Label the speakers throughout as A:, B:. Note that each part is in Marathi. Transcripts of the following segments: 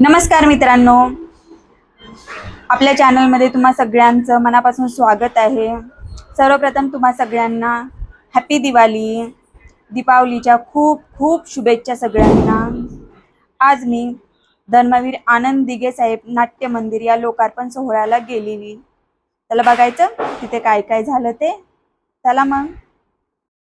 A: नमस्कार मित्रांनो. आपल्या चॅनलमध्ये तुम्हा सगळ्यांचं मनापासून स्वागत आहे. सर्वप्रथम तुम्हा सगळ्यांना हॅपी दिवाळी दीपावलीच्या खूप खूप शुभेच्छा सगळ्यांना. आज मी धर्मवीर आनंद दिगे साहेब नाट्य मंदिर या लोकार्पण सोहळ्याला गेलेली. त्याला बघायचं तिथे काय काय झालं ते. चला मग.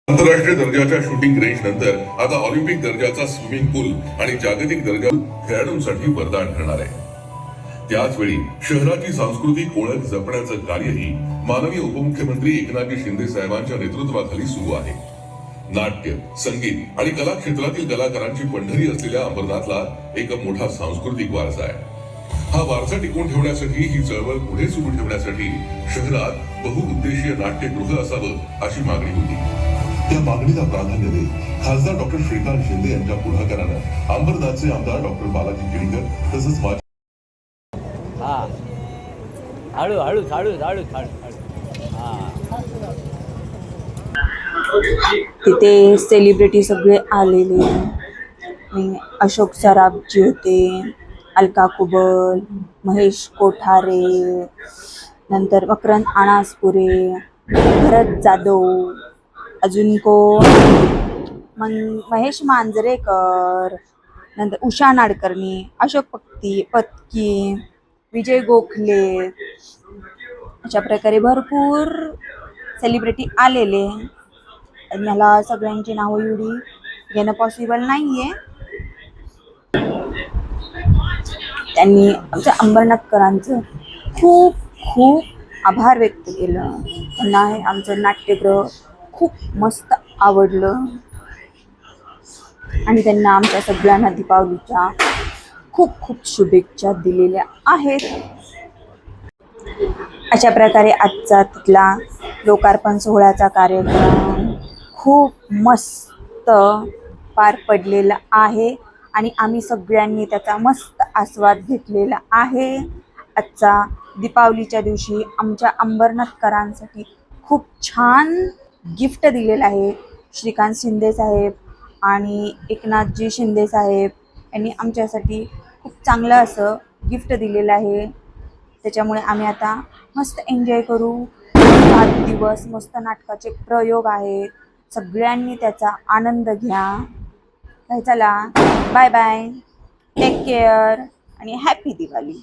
B: आंतरराष्ट्रीय दर्जाच्या शूटिंग रेंज नंतर आता ऑलिम्पिक दर्जाचा स्विमिंग पूल आणि जागतिक दर्जा खेळाडूंसाठी वरदान ठरणार आहे. त्याच वेळी शहराची सांस्कृतिक ओळख जपण्याचं कार्यही माननीय उपमुख्यमंत्री एकनाथजी शिंदे साहेबांच्या नेतृत्वाखाली सुरू आहे. नाट्य संगीत आणि कला क्षेत्रातील कलाकारांची पंढरी असलेल्या अंबरनाथला एक मोठा सांस्कृतिक वारसा आहे. हा वारसा टिकवून ठेवण्यासाठी ही चळवळ पुढे सुरू ठेवण्यासाठी शहरात बहुउद्देशीय नाट्यगृह असावं अशी मागणी होती. त्या मागणीला प्राधान्य देत खासदार डॉक्टर श्रीकांत शिंदे यांच्या पुढाकारानं अंबरनाथचे आमदार डॉक्टर बालाजी किणीकर तसंच
C: हा. हळू हळू हळू हळू हळू हळू. हा.
A: तिथे सेलिब्रिटी सगळे आलेले. अशोक सराफजी होते अलका कुबल महेश कोठारे नंतर मकरंद अनासपुरे भरत जाधव. अजून कोण मग महेश मांजरेकर नंतर उषा नाडकर्णी अशोक पक्ती पत्की विजय गोखले अशा प्रकारे भरपूर सेलिब्रिटी आलेले. मला सगळ्यांची नावं एवढी घेणं पॉसिबल नाही आहे त्यांनी आमच्या अंबरनाथकरांचं खूप खूप आभार व्यक्त केलं. त्यांना हे आमचं नाट्यगृह खूप मस्त आवडलं. आणि त्यांना आमच्या सगळ्यांना दीपावलीच्या खूप खूप शुभेच्छा दिलेल्या आहेत. अशा प्रकारे आजचा तिथला लोकार्पण सोहळ्याचा कार्यक्रम खूप मस्त पार पडलेला आहे. आणि आम्ही सगळ्यांनी त्याचा मस्त आस्वाद घेतलेला आहे. आजचा दीपावलीच्या दिवशी आमच्या अंबरनाथकरांसाठी खूप छान गिफ्ट दिलेलं आहे. श्रीकांत शिंदे साहेब आणि एकनाथजी शिंदे साहेब यांनी आमच्यासाठी खूप चांगलं असं गिफ्ट दिलेलं आहे. त्याच्यामुळे आम्ही आता मस्त एन्जॉय करू. सात दिवस मस्त नाटकाचे प्रयोग आहेत. सगळ्यांनी त्याचा आनंद घ्या. काय चला बाय बाय टेक केअर आणि हॅपी दिवाळी.